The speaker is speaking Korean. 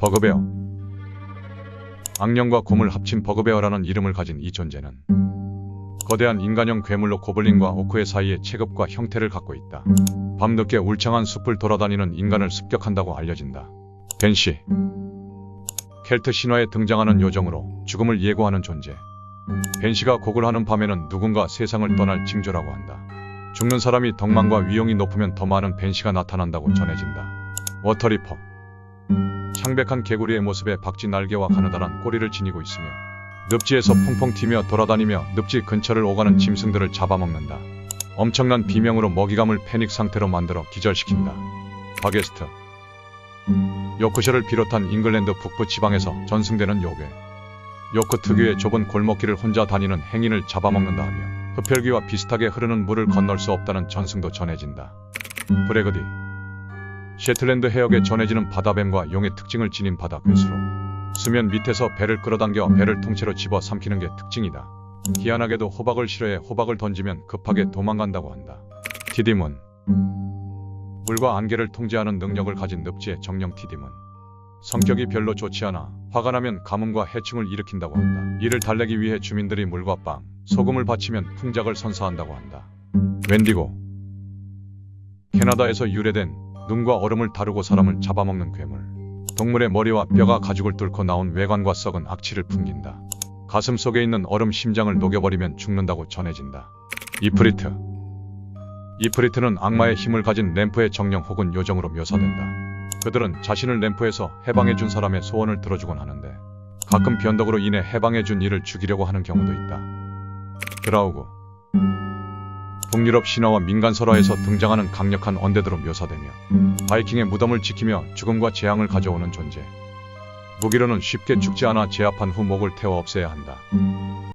버그베어 악령과 곰을 합친 버그베어라는 이름을 가진 이 존재는 거대한 인간형 괴물로 고블린과 오크의 사이에 체급과 형태를 갖고 있다. 밤늦게 울창한 숲을 돌아다니는 인간을 습격한다고 알려진다. 벤시 켈트 신화에 등장하는 요정으로 죽음을 예고하는 존재. 벤시가 곡을 하는 밤에는 누군가 세상을 떠날 징조라고 한다. 죽는 사람이 덕망과 위용이 높으면 더 많은 벤시가 나타난다고 전해진다. 워터리퍼 창백한 개구리의 모습에 박쥐 날개와 가느다란 꼬리를 지니고 있으며 늪지에서 퐁퐁 튀며 돌아다니며 늪지 근처를 오가는 짐승들을 잡아먹는다. 엄청난 비명으로 먹이감을 패닉 상태로 만들어 기절시킨다. 바게스트 요크셔를 비롯한 잉글랜드 북부 지방에서 전승되는 요괴. 요크 특유의 좁은 골목길을 혼자 다니는 행인을 잡아먹는다 하며 흡혈귀와 비슷하게 흐르는 물을 건널 수 없다는 전승도 전해진다. 브레그디 셰틀랜드 해역에 전해지는 바다뱀과 용의 특징을 지닌 바다 괴수로 수면 밑에서 배를 끌어당겨 배를 통째로 집어 삼키는 게 특징이다. 희한하게도 호박을 싫어해 호박을 던지면 급하게 도망간다고 한다. 티디문 물과 안개를 통제하는 능력을 가진 늪지의 정령 티디문 성격이 별로 좋지 않아 화가 나면 가뭄과 해충을 일으킨다고 한다. 이를 달래기 위해 주민들이 물과 빵, 소금을 바치면 풍작을 선사한다고 한다. 웬디고 캐나다에서 유래된 눈과 얼음을 다루고 사람을 잡아먹는 괴물. 동물의 머리와 뼈가 가죽을 뚫고 나온 외관과 썩은 악취를 풍긴다. 가슴 속에 있는 얼음 심장을 녹여버리면 죽는다고 전해진다. 이프리트. 이프리트는 악마의 힘을 가진 램프의 정령 혹은 요정으로 묘사된다. 그들은 자신을 램프에서 해방해준 사람의 소원을 들어주곤 하는데 가끔 변덕으로 인해 해방해준 이를 죽이려고 하는 경우도 있다. 드라우그. 북유럽 신화와 민간 설화에서 등장하는 강력한 언데드로 묘사되며 바이킹의 무덤을 지키며 죽음과 재앙을 가져오는 존재. 무기로는 쉽게 죽지 않아 제압한 후 목을 태워 없애야 한다.